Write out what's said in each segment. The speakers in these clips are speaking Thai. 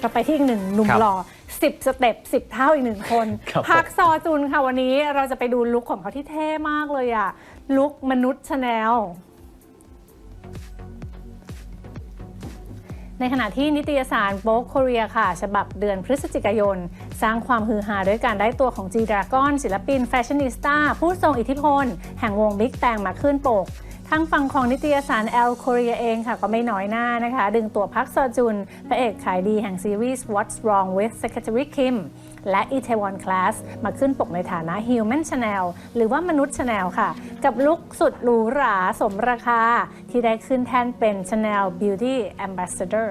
เราไปที่อีกหนึ่งหนุ่มครับหล่อ10 สเต็ป 10 เท่าอีกหนึ่งคนครับผมพักซอจุนค่ะวันนี้เราจะไปดูลุคของเขาที่เท่มากเลยอะลุคมนุษย์ชาแนล ในขณะที่นิตยสารโ o กโคเรียค่ะ ฉบับเดือนพฤศจิกายน สร้างความฮือฮาด้วยการได้ตัวของ G Dragon ศิลปินแฟชั่นนิสต้าผู้ทรงอิทธิพล แห่งวง Big Bang มาขึ้นปก ทางฝั่งของนิตยสารแอลโคเรียเองค่ะก็ไม่น้อยหน้านะคะ ดึงตัวพักซอจุนพระเอกขายดีแห่งซีรีส์ What's Wrong with Secretary Kim และ Itaewon Class มาขึ้นปกในฐานะ Human Channel หรือว่ามนุษย์ Channel ค่ะ กับลุคสุดหรูหราสมราคา ที่ได้ขึ้นแทนเป็น Chanel Beauty Ambassador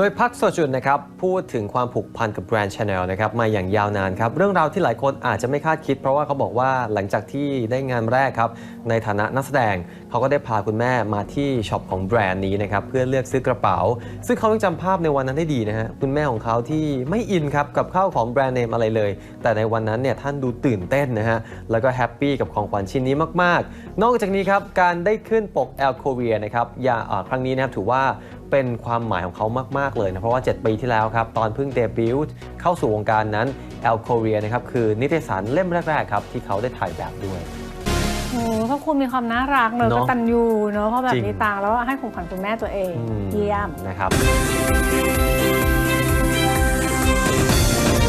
ดยพักโซจุนนะครับพูดถึงความผูกพันกับแบรนด์ชาแนลนะครับมาอย่างยาวนานครับเรื่องราวที่หลายคนอาจจะไม่คาดคิด เพราะว่าเขาบอกว่าหลังจากที่ได้งานแรกครับในฐานะนักแสดง เขาก็ได้พาคุณแม่มาที่ช็อปของแบรนด์นี้นะครับเพื่อเลือกซื้อกระเป๋า ซึ่งเขายังจำภาพในวันนั้นได้ดีนะฮะคุณแม่ของเขาที่ไม่อินครับกับข้าวของแบรนด์เนมอะไรเลย แต่ในวันนั้นเนี่ยท่านดูตื่นเต้นนะฮะแล้วก็แฮปปี้กับของขวัญชิ้นนี้มาก ๆ นอกจากนี้ครับการได้ขึ้นปก El Korea นะครับอย่าอ่าครั้งนี้นะครับถือว่า เป็นความหมายของเขามาก ๆ เลยนะ เพราะว่า 7 ปีที่แล้วครับ ตอนเพิ่งเดบิวต์เข้าสู่วงการนั้น El Korea นะครับ คือนิตยสารเล่มแรก ๆ ครับ ที่เขาได้ถ่ายแบบด้วยโอ้พ่อคุณมีความน่ารักเนอะเนกอะตัญญูเนอะเพราะแบบจริงมีตังค์แล้วให้ของขวัญคุณแม่ตัวเองอืมเยี่ยมนะครับ